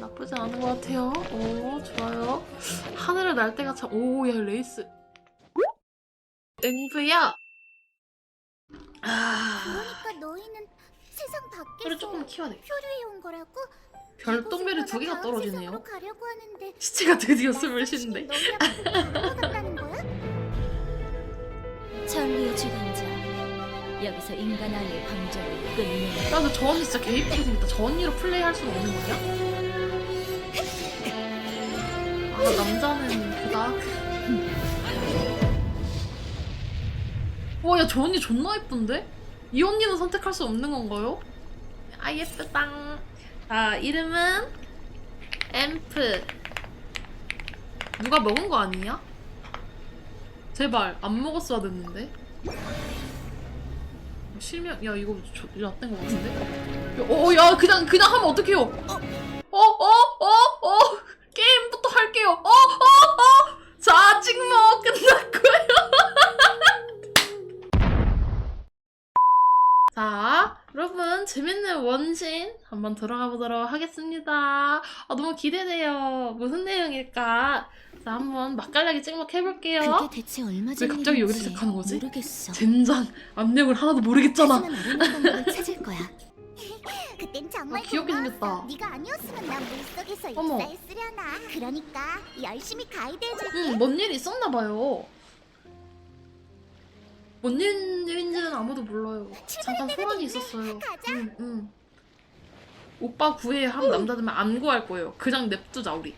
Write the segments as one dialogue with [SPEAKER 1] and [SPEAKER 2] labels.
[SPEAKER 1] 나쁘지 않은 것 같아요. 오, 좋아요. 하늘을 날 때가 참, 오, 야, 레이스. 앵브야! 아,
[SPEAKER 2] 그러니까 너희는 세상 밖에서
[SPEAKER 1] 조금 키워야 돼.
[SPEAKER 2] 표류해 온 거라고?
[SPEAKER 1] 별똥별이 두 개가 떨어지네요.
[SPEAKER 2] 가려고 하는데
[SPEAKER 1] 시체가 드디어
[SPEAKER 2] 나
[SPEAKER 1] 숨을
[SPEAKER 2] 거야?
[SPEAKER 3] 천리의 주관자 여기서 인간왕의 방정을 끊는
[SPEAKER 1] 야, 근데 저 언니 진짜 개이쁘게 생겼다. 저 언니로 플레이할 수는 없는 거냐? 아, 남자는 그다. 와, 야, 저 언니 존나 예쁜데? 이 언니는 선택할 수 없는 건가요? 아, 예쁘다. 자, 이름은 앰프. 누가 먹은 거 아니냐? 제발, 안 먹었어야 됐는데. 실명 야 이거 저, 라떼인 것 같은데? 야, 어, 야 그냥 그냥 하면 어떡해요? 어, 어, 어, 어, 게임부터 할게요. 어, 어, 어. 자, 찍먹 끝났고요. 자, 여러분 재밌는 원신 한번 들어가 보도록 하겠습니다. 아, 너무 기대돼요. 무슨 내용일까? 자, 한번 맛깔나게 찍먹 해볼게요.
[SPEAKER 3] 그게 대체 얼마
[SPEAKER 1] 전왜 갑자기
[SPEAKER 3] 일인지
[SPEAKER 1] 시작하는 거지?
[SPEAKER 3] 모르겠어
[SPEAKER 1] 젠장 앞내용을 하나도 모르겠잖아.
[SPEAKER 3] 하지만 아름다운 방법을 찾을 거야
[SPEAKER 2] 그땐 정말
[SPEAKER 1] 아, 귀엽게
[SPEAKER 2] 고마웠어.
[SPEAKER 1] 생겼다.
[SPEAKER 2] 네가 아니었으면 난 물속에서
[SPEAKER 1] 어머.
[SPEAKER 2] 익사했으려나. 그러니까 열심히 가이드해줄게.
[SPEAKER 1] 응, 뭔 일이 있었나 봐요. 뭔 일인지는 아무도 몰라요. 잠깐 소란이 있었어요.
[SPEAKER 2] 가자.
[SPEAKER 1] 응, 응. 오빠 구해야 하면 남자들만 안 구할 거예요. 그냥 냅두자 우리.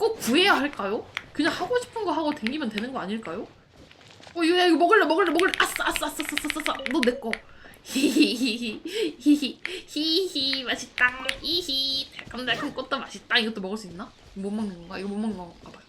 [SPEAKER 1] 꼭 구해야 할까요? 그냥 하고 싶은 거 하고 댕기면 되는 거 아닐까요? 어, 이거, 야, 이거 먹을래, 먹을래, 먹을래. 아싸, 아싸, 아싸, 아싸, 아싸, 아싸. 너내 거. 히히히히, 히히, 히히, 맛있다. 히히, 달콤달콤 꽃도 맛있다. 이것도 먹을 수 있나? 못 먹는 건가? 이거 못 먹는 건가 봐요.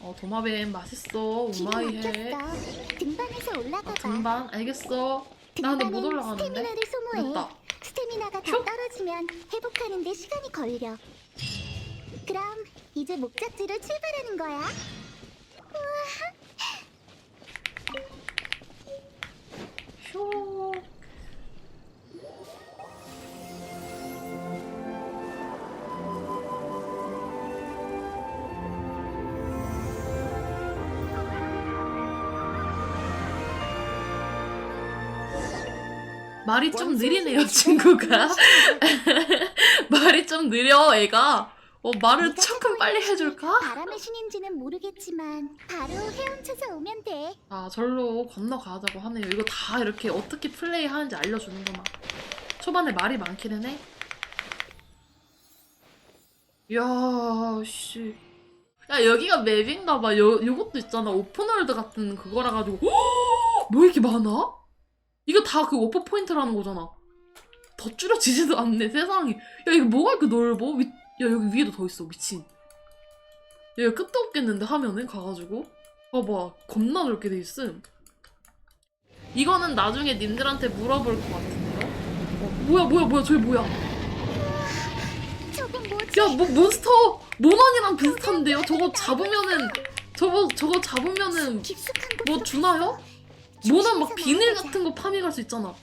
[SPEAKER 1] 어, 도마뱀 맛있어. 우마이해.
[SPEAKER 2] 등반에서 올라가 봐.
[SPEAKER 1] 등반, 알겠어. 나 근데 못 올라가는데? 됐다.
[SPEAKER 2] 스태미나가 다
[SPEAKER 1] 휴.
[SPEAKER 2] 떨어지면 회복하는데 시간이 걸려. 그럼 이제 목적지로 출발하는 거야.
[SPEAKER 1] 휴. 말이 좀 느리네요, 친구가. 말이 좀 느려, 애가. 어, 말을
[SPEAKER 2] 네가
[SPEAKER 1] 조금 빨리 해줄까?
[SPEAKER 2] 바람의 신인지는 모르겠지만 바로 헤엄쳐서 오면 돼.
[SPEAKER 1] 아, 절로 건너가자고 하네요. 이거 다 이렇게 어떻게 플레이 하는지 알려주는구나. 초반에 말이 많기는 해. 이야, 씨. 야, 여기가 맵인가 봐. 요, 요것도 있잖아. 오픈월드 같은 그거라 가지고. 뭐 이렇게 많아? 이거 다그 오퍼 포인트라는 거잖아. 더 줄여지지도 않네, 세상에. 야, 이거 뭐가 이렇게 넓어? 위, 야, 여기 위에도 더 있어, 미친. 야, 이거 끝도 없겠는데, 하면은? 가가지고. 봐봐, 겁나 넓게 돼 있음. 이거는 나중에 님들한테 물어볼 것 같은데요? 어, 뭐야, 뭐야, 뭐야, 저기 뭐야?
[SPEAKER 2] 저건 뭐지?
[SPEAKER 1] 야, 뭐, 몬스터! 모넌이랑 비슷한데요? 저거 잡으면은, 저거, 저거 잡으면은, 뭐 주나요? 모넌 막 비닐 같은 거 파밍할 수 있잖아.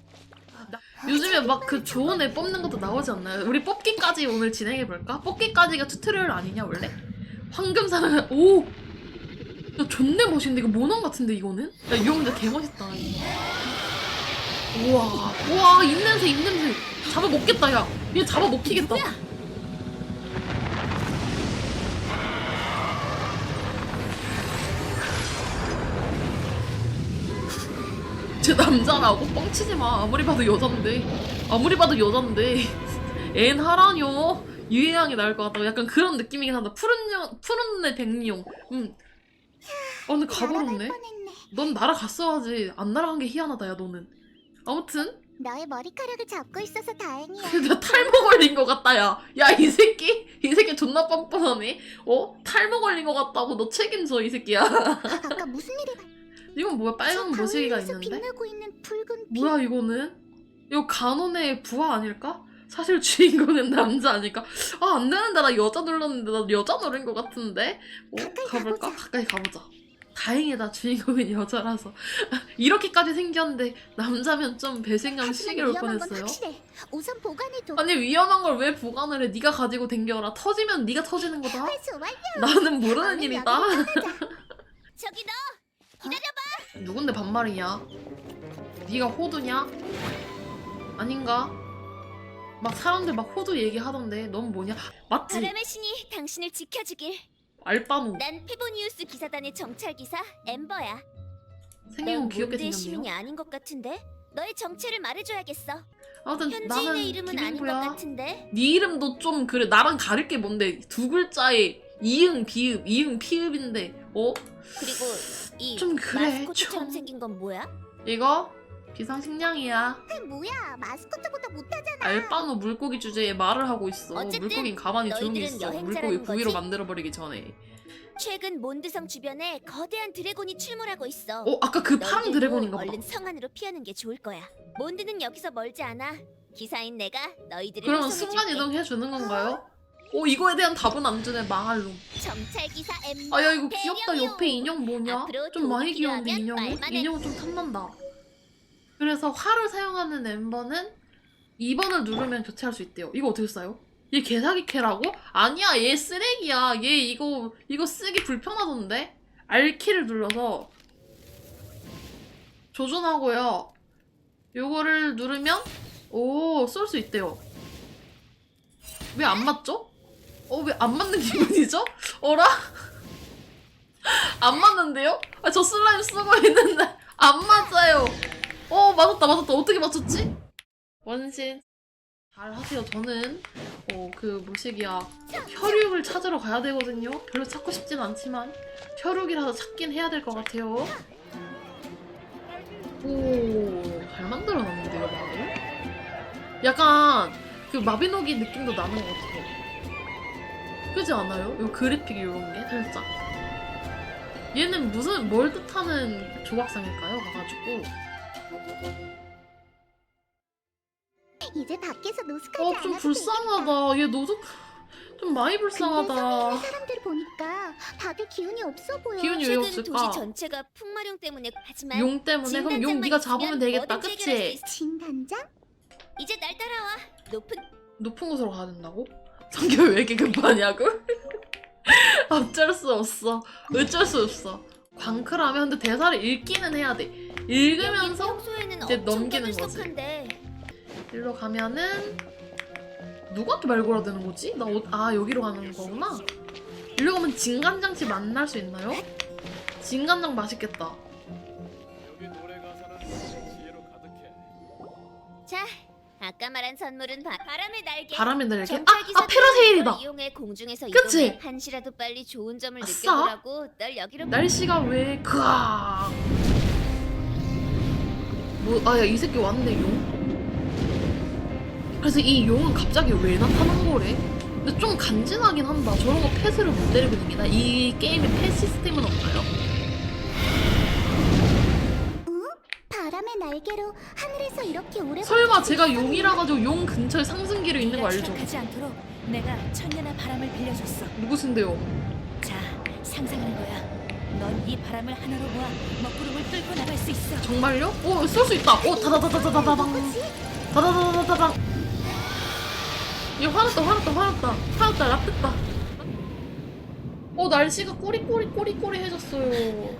[SPEAKER 1] 요즘에 막 그 좋은 애 뽑는 것도 나오지 않나요? 우리 뽑기까지 오늘 진행해볼까? 뽑기까지가 튜토리얼 아니냐, 원래? 황금사면, 오! 야, 존내 멋있는데? 이거 모넌 같은데, 이거는? 야, 이 형들 개멋있다. 우와, 우와, 입냄새, 입냄새. 잡아먹겠다, 야. 얘 잡아먹히겠다. 쟤 남자라고 뻥치지 마. 아무리 봐도 여잔데. 아무리 봐도 여잔데. 앤 하라뇨. 유해양이 나을 것 같다고 약간 그런 느낌이긴 한다. 푸른 영, 푸른 내 백룡. 음. 아 근데 가버렸네. 넌 날아갔어야지. 안 날아간 게 희한하다 야 너는. 아무튼
[SPEAKER 2] 너의 머리카락을 잡고 있어서 다행이야.
[SPEAKER 1] 나 탈모 걸린 것 같다 야. 야 이 새끼 이 새끼 존나 뻔뻔하네. 어 탈모 걸린 것 같다고 너 책임져 이 새끼야.
[SPEAKER 2] 아까 무슨 일이
[SPEAKER 1] 이건 뭐야 빨간
[SPEAKER 2] 저 가운데서
[SPEAKER 1] 있는데?
[SPEAKER 2] 빛나고 있는 붉은 빛.
[SPEAKER 1] 뭐야 이거는? 이거 간혼의 부하 아닐까? 사실 주인공은 남자 아닐까? 아 안 되는데 나 여자 눌렀는데 나 여자 노린 것 같은데? 어?
[SPEAKER 2] 가까이
[SPEAKER 1] 가볼까?
[SPEAKER 2] 가보자.
[SPEAKER 1] 가까이 가보자 다행이다 주인공은 여자라서 이렇게까지 생겼는데 남자면 좀 배신감
[SPEAKER 2] 하지만
[SPEAKER 1] 시기를 올
[SPEAKER 2] 위험한 건
[SPEAKER 1] 뻔했어요.
[SPEAKER 2] 확실해. 우선 보관해둬.
[SPEAKER 1] 아니 위험한 걸 왜 보관을 해? 네가 가지고 댕겨라. 터지면 네가 터지는 거다.
[SPEAKER 2] 회수 완료.
[SPEAKER 1] 나는 모르는 일이다.
[SPEAKER 2] 떠나자.
[SPEAKER 3] 저기 너.
[SPEAKER 1] 누군데 반말이야? 네가 호두냐? 아닌가? 막 사람들 막 호두 얘기하던데 넌 뭐냐? 맞지?
[SPEAKER 3] 바람의 신이 당신을 지켜주길.
[SPEAKER 1] 알바노
[SPEAKER 3] 난 페보니우스 기사단의 정찰 기사 엠버야.
[SPEAKER 1] 생긴 거 귀엽게
[SPEAKER 3] 몬드의 시민이
[SPEAKER 1] 생겼네요.
[SPEAKER 3] 아닌 것 같은데 너의 정체를 말해줘야겠어.
[SPEAKER 1] 아무튼 나는
[SPEAKER 3] 현지인의 이름은 아닌 것
[SPEAKER 1] 김인구야.
[SPEAKER 3] 같은데.
[SPEAKER 1] 네 이름도 좀 그래 나랑 다를 게 뭔데 두 글자에 이응 비읍 이응 피읍인데 어?
[SPEAKER 3] 그리고 이
[SPEAKER 1] 좀 그래,
[SPEAKER 3] 마스코트처럼
[SPEAKER 1] 좀.
[SPEAKER 3] 생긴 건 뭐야?
[SPEAKER 1] 이거 비상식량이야
[SPEAKER 2] 그 뭐야 마스코트보다 못하잖아.
[SPEAKER 1] 알바노 물고기 주제에 말을 하고 있어
[SPEAKER 3] 어쨌든
[SPEAKER 1] 물고긴 가만히 조용히
[SPEAKER 3] 너희들은
[SPEAKER 1] 있어
[SPEAKER 3] 여행자라는
[SPEAKER 1] 물고기
[SPEAKER 3] 거지?
[SPEAKER 1] 만들어버리기 전에
[SPEAKER 3] 최근 몬드성 주변에 거대한 드래곤이 출몰하고 있어.
[SPEAKER 1] 어 아까 그 파란
[SPEAKER 3] 너희들도
[SPEAKER 1] 드래곤인가 봐
[SPEAKER 3] 얼른 성 안으로 피하는 게 좋을 거야. 몬드는 여기서 멀지 않아. 기사인 내가 너희들을
[SPEAKER 1] 그러면
[SPEAKER 3] 호송해줄게.
[SPEAKER 1] 순간 이동 해주는 건가요? 어 이거에 대한 답은 안 주네 망할 놈
[SPEAKER 3] 정찰 기사 엠버.
[SPEAKER 1] 아야 이거 귀엽다. 옆에 인형 뭐냐? 좀 많이 귀여운데 인형은? 인형은 좀 탐난다 그래서 활을 사용하는 엠버는 2번을 누르면 교체할 수 있대요 이거 어떻게 써요? 얘 개사기 캐라고? 아니야 얘 쓰레기야 얘 이거 이거 쓰기 불편하던데? R키를 눌러서 조준하고요 요거를 누르면 오 쏠 수 있대요 왜 안 맞죠? 어 왜 안 맞는 기분이죠? 어라? 안 맞는데요? 아, 저 슬라임 쓰고 있는데 안 맞아요. 어 맞았다 맞았다 어떻게 맞췄지? 원신 잘 하세요. 저는 어 그 뭐시기야 혈육을 찾으러 가야 되거든요. 별로 찾고 싶진 않지만 혈육이라도 찾긴 해야 될 것 같아요. 오잘 만들어놨는데요 마을? 약간 그 마비노기 느낌도 나는 것 같아요. 그지 않아요? 요 그래픽 이런 게 살짝. 얘는 무슨 뭘 뜻하는 조각상일까요? 가가지고
[SPEAKER 2] 이제 밖에서 노숙하지
[SPEAKER 1] 어
[SPEAKER 2] 않아도
[SPEAKER 1] 좀
[SPEAKER 2] 되겠다.
[SPEAKER 1] 불쌍하다. 얘 노숙 좀 많이 불쌍하다.
[SPEAKER 2] 사람들 보니까 다들 기운이 없어 보여.
[SPEAKER 1] 기운이 왜
[SPEAKER 3] 최근
[SPEAKER 1] 없을까?
[SPEAKER 3] 도시 전체가 풍마룡 때문에 하지만
[SPEAKER 1] 용 때문에 그럼 용
[SPEAKER 3] 진단장만
[SPEAKER 1] 네가 잡으면
[SPEAKER 3] 있으면
[SPEAKER 1] 되겠다.
[SPEAKER 3] 뭐든지 해결할 수
[SPEAKER 1] 그치?
[SPEAKER 3] 있어.
[SPEAKER 2] 진단장?
[SPEAKER 3] 이제 날 따라와. 높은
[SPEAKER 1] 높은 곳으로 가야 된다고? 성격 왜 이렇게 급하냐고? 어쩔 수 없어. 어쩔 수 없어. 광크라면 근데 대사를 읽기는 해야 돼. 읽으면서 이제 넘기는 거지. 일로 가면은 누구한테 말 걸어야 되는 거지? 나 어, 아 여기로 가는 거구나. 일로 가면 진간장치 만날 수 있나요? 진간장 맛있겠다.
[SPEAKER 4] 여기 노래 가사는 지혜로 가득해.
[SPEAKER 3] 자, 아까 말한 선물은 바, 바람의 날개.
[SPEAKER 1] 바람이 날개? 아,
[SPEAKER 3] 정찰
[SPEAKER 1] 아 페라세일이다.
[SPEAKER 3] 이용해 공중에서
[SPEAKER 1] 그치?
[SPEAKER 3] 이동해 한시라도 빨리 좋은 점을
[SPEAKER 1] 아싸.
[SPEAKER 3] 느껴보라고 널 여기로
[SPEAKER 1] 날씨가 왜 그아 뭐아야 이 새끼 왔네 용 그래서 이 용은 갑자기 왜 나타난 거래? 근데 좀 간지나긴 한다 저런 거 펫으로 못 데리고 다니나? 이 게임에 펫 시스템은 없나요?
[SPEAKER 2] 의 날개로 하늘에서 이렇게 오래
[SPEAKER 1] 설마 제가 용이라 가지고 용 근처에 상승기로 있는 거 알죠?
[SPEAKER 3] 추락하지 않도록 내가 천년의 바람을 빌려줬어.
[SPEAKER 1] 누구신데요?
[SPEAKER 3] 자, 상상하는 거야. 넌 이 바람을 하나로 모아 먹구름을 뚫고 나갈 수 있어.
[SPEAKER 1] 정말요? 오, 쏠 수 있다. 오, 다다다다다다당. 다다다다다당. 얘 화났다, 화났다, 화났다. 화났다, 랍됐다. 어, 날씨가 꼬리꼬리꼬리꼬리 해졌어요.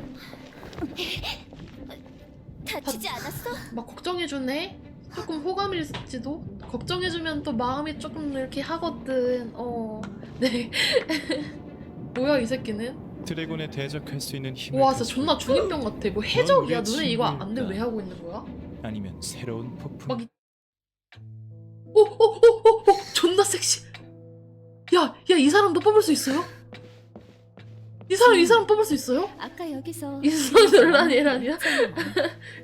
[SPEAKER 3] 다치지 않았어?
[SPEAKER 1] 막 걱정해주네. 조금 호감일지도. 걱정해주면 또 마음이 조금 이렇게 하거든. 어, 네. 뭐야, 이 새끼는?
[SPEAKER 4] 드래곤에 대적할 수 있는 힘을
[SPEAKER 1] 와, 진짜 존나 중이병 같아. 뭐 해적이야. 너네 이거 안 돼? 왜 하고 있는 거야?
[SPEAKER 4] 아니면 새로운 폭풍
[SPEAKER 1] 막 이- 오, 오, 오, 오, 오, 존나 섹시. 야, 야, 이 사람도 뽑을 수 있어요? 이 사람, 이 사람 뽑을 수 있어요?
[SPEAKER 3] 아까 여기서
[SPEAKER 1] 인성 논란이라니요?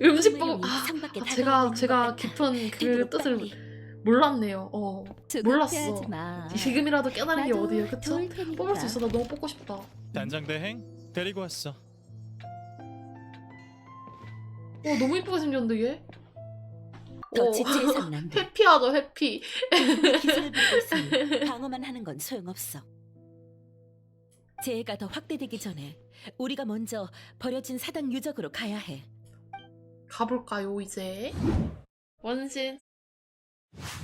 [SPEAKER 1] 음식 뽑, 아, 아, 제가, 제가 깊은 그 뜻을 몰랐네요. 어, 몰랐어.
[SPEAKER 3] 마.
[SPEAKER 1] 지금이라도 깨달은 게 어디예요, 그쵸? 뽑을 수 있어. 나 너무 뽑고 싶다.
[SPEAKER 4] 단장 대행 데리고 왔어.
[SPEAKER 1] 어, 너무 이쁘게 생겼는데, 얘?
[SPEAKER 5] 더
[SPEAKER 1] 어,
[SPEAKER 5] 안 돼.
[SPEAKER 1] 해피하죠, 해피.
[SPEAKER 5] 기술을 배우고 있으니 방어만 하는 건 소용없어.
[SPEAKER 3] 재해가 더 확대되기 전에 우리가 먼저 버려진 사당 유적으로 가야 해.
[SPEAKER 1] 가볼까요 이제? 원신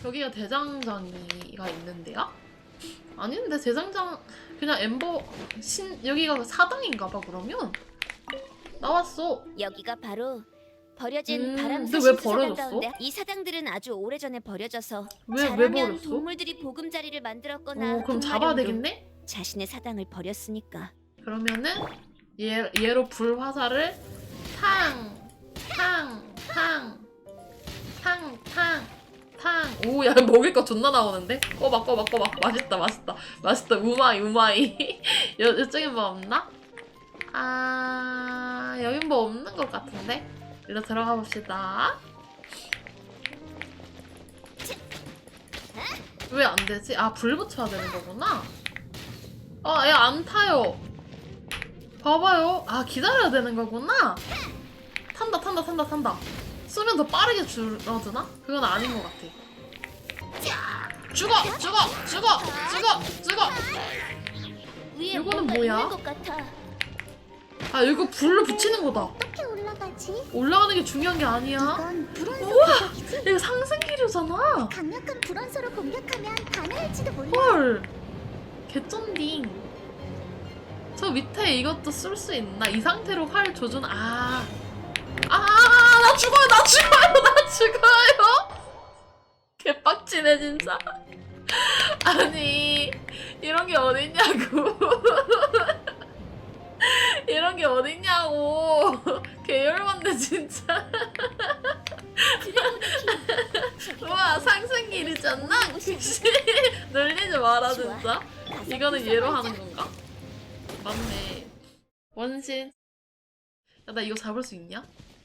[SPEAKER 1] 여기가 대장장이가 있는데요? 아닌데 대장장 그냥 엠버 신 여기가 사당인가봐 그러면 나왔어
[SPEAKER 2] 여기가 바로 버려진
[SPEAKER 1] 음,
[SPEAKER 2] 바람
[SPEAKER 1] 근데 왜
[SPEAKER 2] 사당
[SPEAKER 1] 버려졌어?
[SPEAKER 2] 가운데 이 사당들은 아주 오래전에 버려져서
[SPEAKER 1] 왜왜
[SPEAKER 2] 잘하면
[SPEAKER 1] 버렸어?
[SPEAKER 2] 동물들이 보금자리를 만들었거나
[SPEAKER 1] 어 그럼
[SPEAKER 2] 그
[SPEAKER 1] 잡아야 되겠네?
[SPEAKER 2] 자신의 사당을 버렸으니까
[SPEAKER 1] 그러면은 얘 얘로 불 화살을 탕 탕 탕 탕 탕 탕 오 야 먹을 거 존나 나오는데 꼬박 꼬박 꼬박 맛있다 맛있다 맛있다 우마이 우마이 여 이쪽에 뭐 없나? 아 여긴 뭐 없는 것 같은데 일로 들어가 봅시다. 왜 안 되지? 아 불 붙여야 되는 거구나. 아, 야, 안 타요. 봐봐요. 아, 기다려야 되는 거구나. 탄다, 탄다, 탄다, 탄다. 쓰면 더 빠르게 줄어드나? 그건 아닌 것 같아. 죽어! 죽어! 죽어! 죽어! 죽어! 이거는 뭐야?
[SPEAKER 2] 아,
[SPEAKER 1] 이거 불로 붙이는 거다.
[SPEAKER 2] 어떻게 올라가지?
[SPEAKER 1] 올라가는 게 중요한 게 아니야.
[SPEAKER 2] 이건
[SPEAKER 1] 우와!
[SPEAKER 2] 공격이지.
[SPEAKER 1] 이거 상승기류잖아.
[SPEAKER 2] 강력한 불원소로 공격하면 가능할지도 몰라.
[SPEAKER 1] 헐. 개쩐딩. 저 밑에 이것도 쓸 수 있나? 이 상태로 활 조준, 아. 아, 나 죽어요, 나 죽어요, 나 죽어요! 개빡치네, 진짜. 아니, 이런 게 어딨냐고. 이런 게 어딨냐고. 개열받네, 진짜. 우와, 상승길이잖아? 놀리지 마라, 진짜. 이거는 얘로 하는 건가? 맞네. 원신. 야, 나 이거 잡을 수 있냐?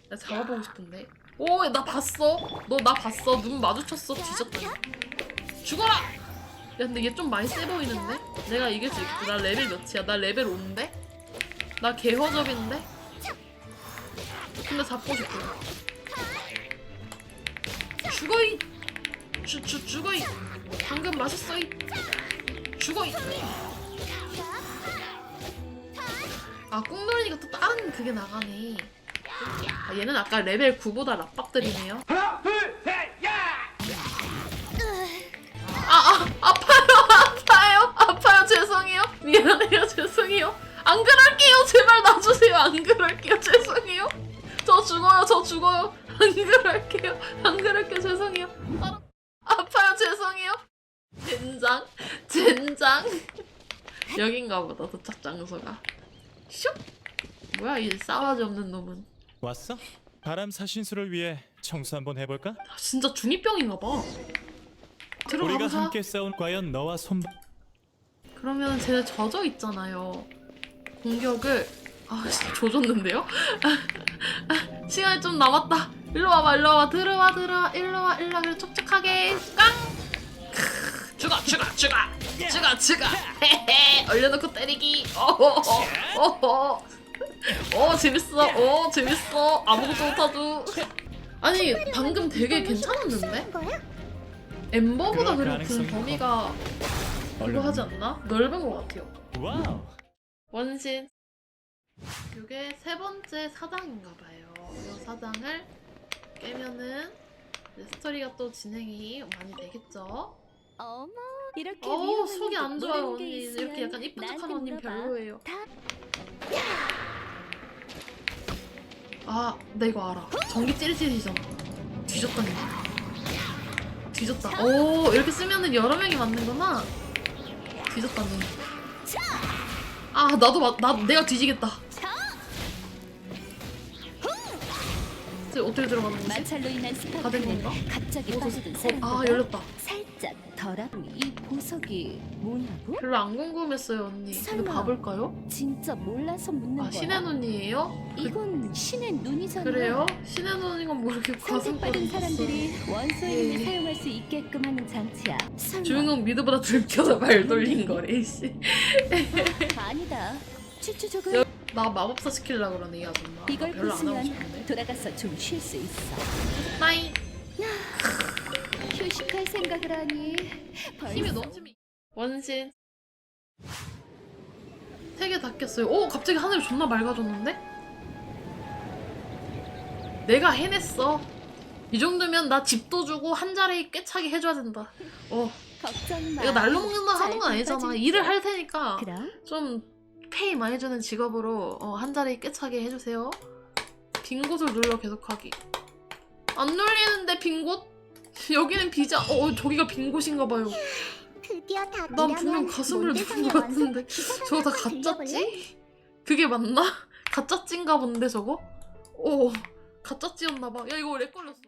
[SPEAKER 1] 나 잡아보고 싶은데. 오, 나 봤어. 너 나 봤어. 눈 마주쳤어. 뒤졌다. 죽어라! 야, 근데 얘 좀 많이 세 보이는데? 내가 이길 수 있겠지. 나 레벨 몇이야? 나 레벨 5인데? 나 개허접인데? 근데 잡고 싶어. 죽어이! 죽어이! 방금 맛있어이! 죽어이! 아, 꾹 누르니까 또 다른 그게 나가네. 아, 얘는 아까 레벨 9보다 랍박들이네요. 아, 아, 아파요, 아파요, 아파요, 죄송해요. 미안해요, 죄송해요. 안 그럴게요, 제발 놔주세요. 안 그럴게요, 죄송해요. 저 죽어요, 저 죽어요. 안 그럴게요, 안 그럴게요, 죄송해요. 아, 아파요, 죄송해요. 젠장, 젠장. 여긴가 보다, 도착 장소가. 슉! 뭐야, 이 싸가지 없는 놈은.
[SPEAKER 4] 왔어? 바람 사신수를 위해 청소 한번 해볼까?
[SPEAKER 1] 아, 진짜 중2병인가 봐.
[SPEAKER 4] 우리가
[SPEAKER 1] 들어가보자.
[SPEAKER 4] 함께 싸운 과연 너와 손
[SPEAKER 1] 그러면 쟤네 젖어 있잖아요. 공격을 아 진짜 조졌는데요? 시간이 좀 남았다. 일로 와봐, 일로 와봐, 들어와, 들어와, 일로 와, 일로 와, 그래 촉촉하게 깡. 크, 죽어, 죽어, 죽어, 죽어, 죽어. 헤헤, 얼려놓고 때리기. 어허, 어허. 어 재밌어, 어 재밌어. 아무것도 못하도. 아니 방금 되게 괜찮았는데? 엠버보다 그리고 그 범위가 그거. 하지 않나? 넓은 것 같아요. 원신. 이게 세 번째 사당인가 봐요. 이 사당을 깨면은 스토리가 또 진행이 많이 되겠죠.
[SPEAKER 3] 어머, 이렇게
[SPEAKER 1] 어 속이 안 좋아요 언니. 이렇게 약간 이쁜
[SPEAKER 3] 나한테
[SPEAKER 1] 언니. 별로예요.
[SPEAKER 3] 다
[SPEAKER 1] 아, 나 이거 알아. 전기 찌릿찌릿이잖아. 뒤졌다 니. 뒤졌다. 오, 이렇게 쓰면은 여러 명이 맞는구나. 뒤졌다 니. 아, 나도 맞, 나, 내가 뒤지겠다. 어떻게 들어가는 거지?
[SPEAKER 3] 마찰로 인한
[SPEAKER 1] 다된
[SPEAKER 3] 스파크는? 갑자기 사람보다
[SPEAKER 1] 아, 열렸다.
[SPEAKER 3] 살 짝 덜하고 이 보석이 뭐냐고?
[SPEAKER 1] 별로 안 궁금했어요, 언니. 근데
[SPEAKER 3] 설마.
[SPEAKER 1] 봐볼까요?
[SPEAKER 3] 진짜 몰라서 묻는
[SPEAKER 1] 아,
[SPEAKER 3] 거야.
[SPEAKER 1] 신의 눈이에요? 그,
[SPEAKER 3] 이건 신의 눈이잖아.
[SPEAKER 1] 그래요? 신의 눈이건 뭐 이렇게 가슴
[SPEAKER 3] 선택받은 사람들이 원소의 힘을
[SPEAKER 1] 예.
[SPEAKER 3] 사용할 수 있게끔 하는 장치야. 설마
[SPEAKER 1] 주인공 미드보다 들켜서 말 돌린 거래, 씨.
[SPEAKER 3] 아니다. 추추족은
[SPEAKER 1] 여- 나 마법사 시키려고 그러네, 이 아줌마. 나
[SPEAKER 3] 이걸
[SPEAKER 1] 별로 안 하고
[SPEAKER 3] 부수면
[SPEAKER 1] 싶은데.
[SPEAKER 3] 돌아가서 좀 쉴 수 있어.
[SPEAKER 1] 빠이.
[SPEAKER 3] 휴식할 생각을 하니
[SPEAKER 1] 힘이 넘치미. 원신. 세 개 다 깼어요. 오 갑자기 하늘이 존나 맑아졌는데? 내가 해냈어. 이 정도면 나 집도 주고 한 자리 꿰차게 해줘야 된다. 어,
[SPEAKER 2] 걱정 마.
[SPEAKER 1] 이거 날로 먹는다
[SPEAKER 2] 잘
[SPEAKER 1] 하는 건 아니잖아. 일을 할 테니까
[SPEAKER 2] 그럼
[SPEAKER 1] 좀 페이 많이 주는 직업으로 어, 한 자리 꿰차게 해주세요. 빈 곳을 눌러 계속하기. 안 눌리는데 빈 곳? 여기는 비자. 어, 저기가 빈 곳인가 봐요.
[SPEAKER 2] 드디어 다
[SPEAKER 1] 난 분명 가슴을 누른 것 같은데 저거 다 가짜지? 그게 맞나? 가짜찐가 본데 저거? 오 가짜찌였나 봐. 야 이거 렉 걸렸어.